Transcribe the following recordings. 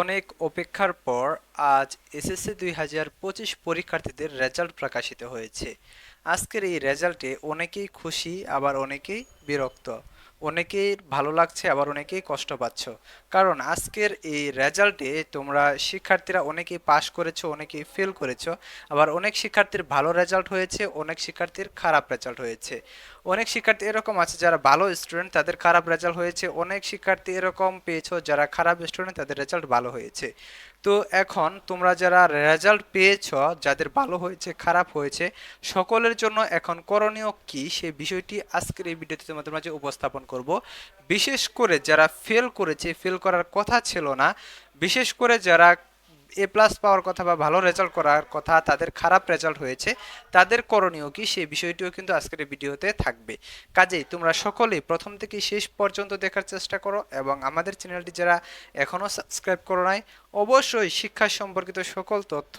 অনেক অপেক্ষার পর আজ এসএসসি দুই হাজার পঁচিশ পরীক্ষার্থীদের রেজাল্ট প্রকাশিত হয়েছে। আজকের এই রেজাল্টে অনেকেই খুশি, আবার অনেকেই বিরক্ত। অনেকেই ভালো লাগছে, আবার অনেকেই কষ্ট পাচ্ছ। কারণ আজকের এই রেজাল্টে তোমরা শিক্ষার্থীরা অনেকেই পাশ করেছ, অনেকেই ফেল করেছ, আবার অনেক শিক্ষার্থীর ভালো রেজাল্ট হয়েছে, অনেক শিক্ষার্থীর খারাপ রেজাল্ট হয়েছে। অনেক শিক্ষার্থী এরকম আছে যারা ভালো স্টুডেন্ট তাদের খারাপ রেজাল্ট হয়েছে। অনেক শিক্ষার্থী এরকম পেয়েছ, যারা খারাপ স্টুডেন্ট তাদের রেজাল্ট ভালো হয়েছে। তো এখন তোমরা যারা রেজাল্ট পেয়েছ, যাদের ভালো হয়েছে, খারাপ হয়েছে, সকলের জন্য এখন করণীয় কি? সে বিষয়টি আজকের এই ভিডিওতে তোমাদের মাঝে উপস্থাপন করব। বিশেষ করে যারা ফেল করেছে ফেল করার কথা ছিল না, বিশেষ করে যারা এ প্লাস পাওয়ার কথা বা ভালো রেজাল্ট করার কথা তাদের খারাপ রেজাল্ট হয়েছে, তাদের করণীয় কি সেই বিষয়টিও কিন্তু আজকের ভিডিওতে থাকবে। কাজেই তোমরা সকলেই প্রথম থেকে শেষ পর্যন্ত দেখার চেষ্টা করো এবং আমাদের চ্যানেলটি যারা এখনও সাবস্ক্রাইব করো নাই, অবশ্যই শিক্ষা সম্পর্কিত সকল তথ্য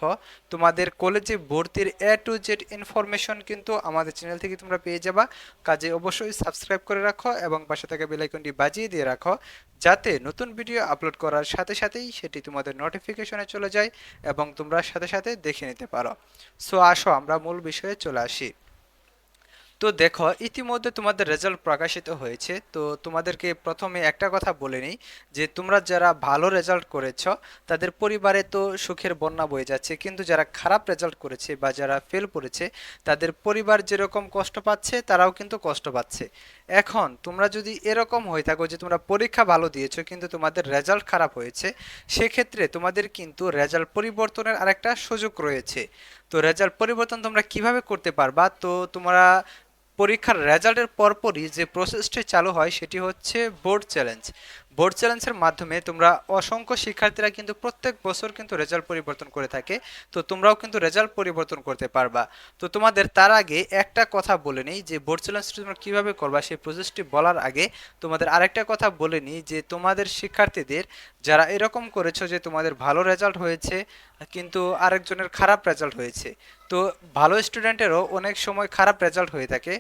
তোমাদের কলেজে ভর্তির এ টু জেড ইনফরমেশন কিন্তু আমাদের চ্যানেল থেকে তোমরা পেয়ে যাবা। কাজে অবশ্যই সাবস্ক্রাইব করে রাখো এবং পাশে থাকা বেলাইকনটি বাজিয়ে দিয়ে রাখো, যাতে নতুন ভিডিও আপলোড করার সাথে সাথেই সেটি তোমাদের নোটিফিকেশনে চলে যায় এবং তোমরা সাথে সাথে দেখে নিতে পারো। সো আসো, আমরা মূল বিষয়ে চলে আসি। তো দেখো, ইতিমধ্যে তোমাদের রেজাল্ট প্রকাশিত হয়েছে। তো তোমাদেরকে প্রথমে একটা কথা বলে নিই, যে তোমরা যারা ভালো রেজাল্ট করেছ, তাদের পরিবারে তো সুখের বন্যা বয়ে যাচ্ছে, কিন্তু যারা খারাপ রেজাল্ট করেছে বা যারা ফেল করেছে তাদের পরিবার যেরকম কষ্ট পাচ্ছে, তারাও কিন্তু কষ্ট পাচ্ছে। এখন তোমরা যদি এরকম হয়ে থাকো যে তোমরা পরীক্ষা ভালো দিয়েছ, কিন্তু তোমাদের রেজাল্ট খারাপ হয়েছে, সেক্ষেত্রে তোমাদের কিন্তু রেজাল্ট পরিবর্তনের আরেকটা সুযোগ রয়েছে। তো রেজাল্ট পরিবর্তন তোমরা কীভাবে করতে পারবা? তো তোমরা পরীক্ষার রেজাল্টের পরপরই যে প্রসেসটি চালু হয় সেটি হচ্ছে বোর্ড চ্যালেঞ্জ বোর্ড চ্যালেঞ্জের মাধ্যমে তোমরা অসংখ্য শিক্ষার্থীরা কিন্তু প্রত্যেক বছর কিন্তু রেজাল্ট পরিবর্তন করে থাকে। তো তোমরাও কিন্তু রেজাল্ট পরিবর্তন করতে পারবা। তো তোমাদের তার আগে একটা কথা বলে নিই যে বোর্ড চ্যালেঞ্জটি তোমরা কীভাবে করবা, সেই প্রসেসটি বলার আগে তোমাদের আরেকটা কথা বলে নিই যে তোমাদের শিক্ষার্থীদের যারা এরকম করেছ যে তোমাদের ভালো রেজাল্ট হয়েছে, কিন্তু আরেকজনের খারাপ রেজাল্ট হয়েছে। তো ভালো স্টুডেন্টেরও অনেক সময় খারাপ রেজাল্ট হয়ে থাকে।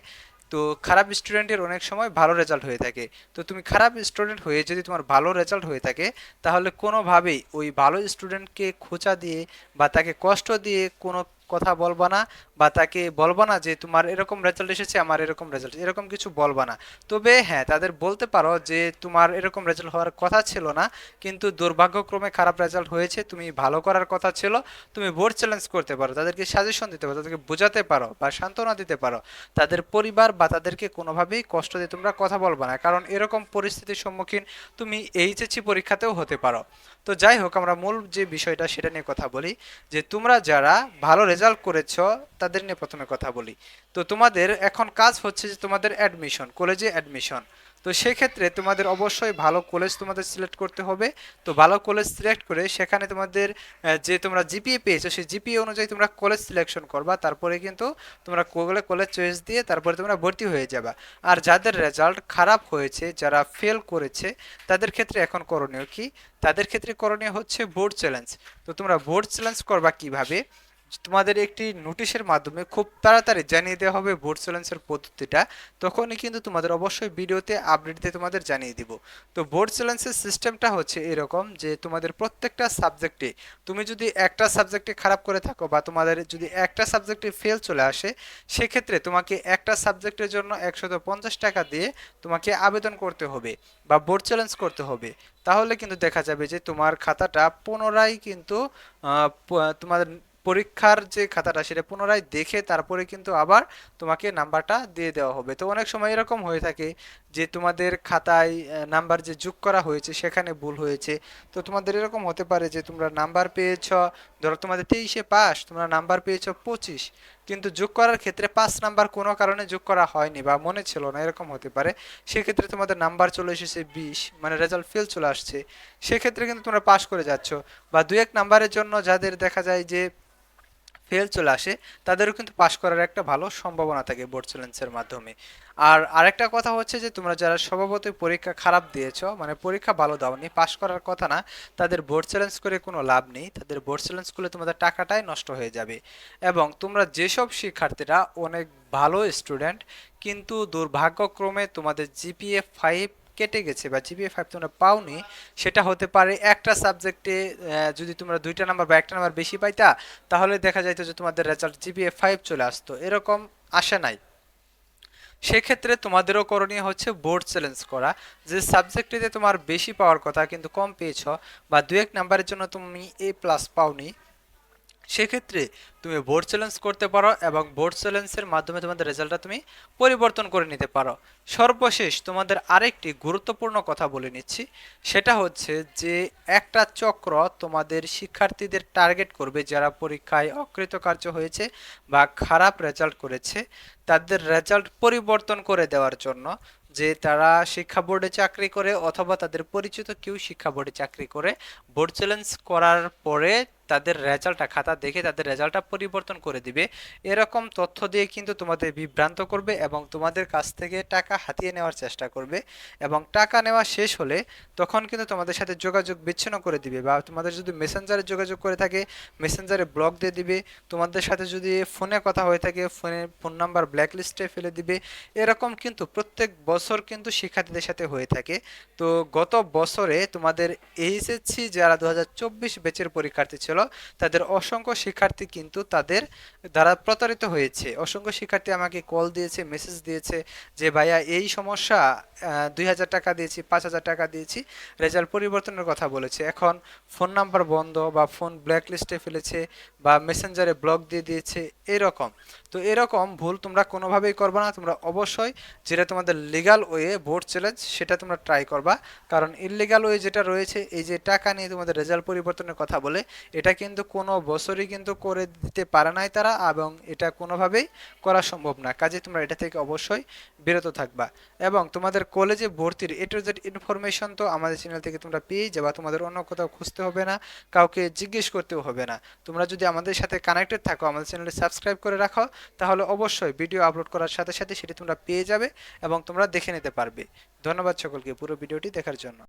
তো খারাপ স্টুডেন্টের অনেক সময় ভালো রেজাল্ট হয়ে থাকে। তো তুমি খারাপ স্টুডেন্ট হয়ে যদি তোমার ভালো রেজাল্ট হয়ে থাকে, তাহলে কোনোভাবেই ওই ভালো স্টুডেন্টকে খোঁচা দিয়ে বা তাকে কষ্ট দিয়ে কোনো কথা বলবা না বা তাকে বলবা না যে তোমার এরকম রেজাল্ট এসেছে, আমার এরকম রেজাল্ট এরকম কিছু বলবা না। তবে হ্যাঁ তাদের বলতে পারো যে তোমার এরকম রেজাল্ট হওয়ার কথা ছিল না, কিন্তু দুর্ভাগ্যক্রমে খারাপ রেজাল্ট হয়েছে, তুমি ভালো করার কথা ছিল, তুমি বোর্ড চ্যালেঞ্জ করতে পারো, তাদেরকে সাজেশন দিতে পারো, তাদেরকে বোঝাতে পারো বা সান্ত্বনা দিতে পারো। তাদের পরিবার বা তাদেরকে কোনোভাবেই কষ্ট দিয়ে তোমরা কথা বলবা না, কারণ এরকম পরিস্থিতির সম্মুখীন তুমি এইচএসসি পরীক্ষাতেও হতে পারো। তো যাই হোক, আমরা মূল যে বিষয়টা সেটা নিয়ে কথা বলি, যে তোমরা যারা ভালো রেজাল্ট করেছ, তাদের নিয়ে প্রথমে কথা বলি। তো তোমাদের এখন কাজ হচ্ছে যে তোমাদের অ্যাডমিশন কলেজে অ্যাডমিশন তো সেক্ষেত্রে তোমাদের অবশ্যই ভালো কলেজ তোমাদের সিলেক্ট করতে হবে। তো ভালো কলেজ সিলেক্ট করে সেখানে তোমাদের যে তোমরা জিপিএ পেয়েছ, সেই জিপিএ অনুযায়ী তোমরা কলেজ সিলেকশন করবা। তারপরে কিন্তু তোমরা গুগলে কলেজ চয়েস দিয়ে তারপরে তোমরা ভর্তি হয়ে যাবা। আর যাদের রেজাল্ট খারাপ হয়েছে, যারা ফেল করেছে, তাদের ক্ষেত্রে এখন করণীয় কি? তাদের ক্ষেত্রে করণীয় হচ্ছে বোর্ড চ্যালেঞ্জ তো তোমরা বোর্ড চ্যালেঞ্জ করবা কীভাবে? তোমাদের একটি নোটিশের মাধ্যমে খুব তাড়াতাড়ি জানিয়ে দেওয়া হবে বোর্ড চ্যালেঞ্জের পদ্ধতিটা, তখনই কিন্তু তোমাদের অবশ্যই ভিডিওতে আপডেট দিয়ে তোমাদের জানিয়ে দিব। তো বোর্ড চ্যালেঞ্জের সিস্টেমটা হচ্ছে এরকম যে তোমাদের প্রত্যেকটা সাবজেক্টে তুমি যদি একটা সাবজেক্টে খারাপ করে থাকো বা তোমাদের যদি একটা সাবজেক্টে ফেল চলে আসে, সেক্ষেত্রে তোমাকে একটা সাবজেক্টের জন্য একশত পঞ্চাশ টাকা দিয়ে তোমাকে আবেদন করতে হবে বা বোর্ড চ্যালেঞ্জ করতে হবে। তাহলে কিন্তু দেখা যাবে যে তোমার খাতাটা পুনরায় কিন্তু তোমাদের পরীক্ষার যে খাতাটা সেটা পুনরায় দেখে তারপরে কিন্তু আবার তোমাকে নাম্বারটা দিয়ে দেওয়া হবে। তো অনেক সময় এরকম হয়ে থাকে যে তোমাদের খাতায় নাম্বার যে যোগ করা হয়েছে সেখানে ভুল হয়েছে। তো তোমাদের এরকম হতে পারে যে তোমরা নাম্বার পেয়েছ, ধরো তোমাদের তেইশে পাস তোমরা নাম্বার পেয়েছ পঁচিশ, কিন্তু যোগ করার ক্ষেত্রে পাঁচ নাম্বার কোনো কারণে যোগ করা হয়নি বা মনে ছিল না, এরকম হতে পারে। সেক্ষেত্রে তোমাদের নাম্বার চলে এসেছে বিশ মানে রেজাল্ট ফেল চলে আসছে। সেক্ষেত্রে কিন্তু তোমরা পাস করে যাচ্ছ। বা দু এক নাম্বারের জন্য যাদের দেখা যায় যে ফেল চলে আসে, তাদেরও কিন্তু পাশ করার একটা ভালো সম্ভাবনা থাকে বোর্ড চ্যালেঞ্জের মাধ্যমে। আর আরেকটা কথা হচ্ছে যে, তোমরা যারা স্বভাবতই পরীক্ষা খারাপ দিয়েছ মানে পরীক্ষা ভালো দাওনি পাশ করার কথা না, তাদের বোর্ড চ্যালেঞ্জ করে কোনো লাভ নেই। তাদের বোর্ড চ্যালেঞ্জ করলে তোমাদের টাকাটাই নষ্ট হয়ে যাবে। এবং তোমরা যেসব শিক্ষার্থীরা অনেক ভালো স্টুডেন্ট কিন্তু দুর্ভাগ্যক্রমে তোমাদের জিপিএ ফাইভ কেটে গেছে বা জিপিএ ফাইভ তোমরা পাওনি, সেটা হতে পারে একটা সাবজেক্টে যদি তোমরা দুইটা নাম্বার বা একটা নাম্বার বেশি পাইতা, তাহলে দেখা যাইতো যে তোমাদের রেজাল্ট জিপিএ ফাইভ চলে আসতো। এরকম আসে নাই। সেক্ষেত্রে তোমাদেরও করণীয় হচ্ছে বোর্ড চ্যালেঞ্জ করা। যে সাবজেক্টটিতে তোমার বেশি পাওয়ার কথা কিন্তু কম পেয়েছ, বা দু এক নাম্বারের জন্য তুমি এ প্লাস পাওনি সেক্ষেত্রে তুমি বোর্ড চ্যালেঞ্জ করতে পারো এবং বোর্ড চ্যালেঞ্জের মাধ্যমে তোমাদের রেজাল্টটা তুমি পরিবর্তন করে নিতে পারো। সর্বশেষ তোমাদের আরেকটি গুরুত্বপূর্ণ কথা বলে নিচ্ছি। সেটা হচ্ছে যে একটা চক্র তোমাদের শিক্ষার্থীদের টার্গেট করবে যারা পরীক্ষায় অকৃতকার্য হয়েছে বা খারাপ রেজাল্ট করেছে। তাদের রেজাল্ট পরিবর্তন করে দেওয়ার জন্য যে তারা শিক্ষা বোর্ডে চাকরি করে অথবা তাদের পরিচিত কেউ শিক্ষা বোর্ডে চাকরি করে বোর্ড চ্যালেঞ্জ করার পরে তাদের রেজাল্টটা, খাতা দেখে তাদের রেজাল্টটা পরিবর্তন করে দিবে। এরকম তথ্য দিয়ে কিন্তু তোমাদের বিভ্রান্ত করবে এবং তোমাদের কাছ থেকে টাকা হাতিয়ে নেওয়ার চেষ্টা করবে এবং টাকা নেওয়া শেষ হলে তখন কিন্তু তোমাদের সাথে যোগাযোগ বিচ্ছিন্ন করে দিবে বা তোমাদের যদি মেসেঞ্জারে যোগাযোগ করে থাকে, মেসেঞ্জারে ব্লক দিয়ে দিবে, তোমাদের সাথে যদি ফোনে কথা হয়ে থাকে, ফোনে ফোন নাম্বার ব্ল্যাক লিস্টে ফেলে দিবে। এরকম কিন্তু প্রত্যেক বছর কিন্তু শিক্ষার্থীদের সাথে হয়ে থাকে। তো গত বছরে তোমাদের এইচএসসি যারা দু হাজার চব্বিশ বেচের পরীক্ষার্থী ছিল তাদের অসংখ্য শিক্ষার্থী কিন্তু তাদের দ্বারা প্রতারিত হয়েছে। অসংখ্য শিক্ষার্থী আমাকে কল দিয়েছে মেসেজ দিয়েছে যে, ভাইয়া, এই সমস্যা দুই হাজার টাকা দিয়েছি, পাঁচ হাজার টাকা দিয়েছি রেজাল্ট পরিবর্তনের কথা বলেছে। এখন ফোন নাম্বার বন্ধ বা ফোন ব্ল্যাক লিস্টে ফেলেছে বা মেসেঞ্জারে ব্লক দিয়ে দিয়েছে, এরকম। তো এরকম ভুল তোমরা কোনোভাবেই করবে না, তোমরা অবশ্যই যেটা তোমাদের লিগাল ওয়ে বোর্ড চ্যালেঞ্জ সেটা তোমরা ট্রাই করবা। কারণ ইলিগাল ওয়ে যেটা রয়েছে, এই যে টাকা নিয়ে তোমাদের রেজাল্ট পরিবর্তনের কথা বলে এটা কিন্তু কোনো বছরই কিন্তু করে দিতে পারে নাই তারা এবং এটা কোনোভাবেই করা সম্ভব না। কাজে তোমরা এটা থেকে অবশ্যই বিরত থাকবা। এবং তোমাদের কলেজে ভর্তির এ টু ইনফরমেশন তো আমাদের চ্যানেল থেকে তোমরা পেয়েই যাবা। তোমাদের অন্য কোথাও খুঁজতে হবে না, কাউকে জিজ্ঞেস করতেও হবে না। তোমরা যদি আমাদের সাথে কানেক্টেড থাকো, আমাদের চ্যানেলটি সাবস্ক্রাইব করে রাখো, তাহলে অবশ্যই ভিডিও আপলোড করার সাথে সাথে সেটি তোমরা পেয়ে যাবে এবং তোমরা দেখে নিতে পারবে। ধন্যবাদ সকলকে পুরো ভিডিওটি দেখার জন্য।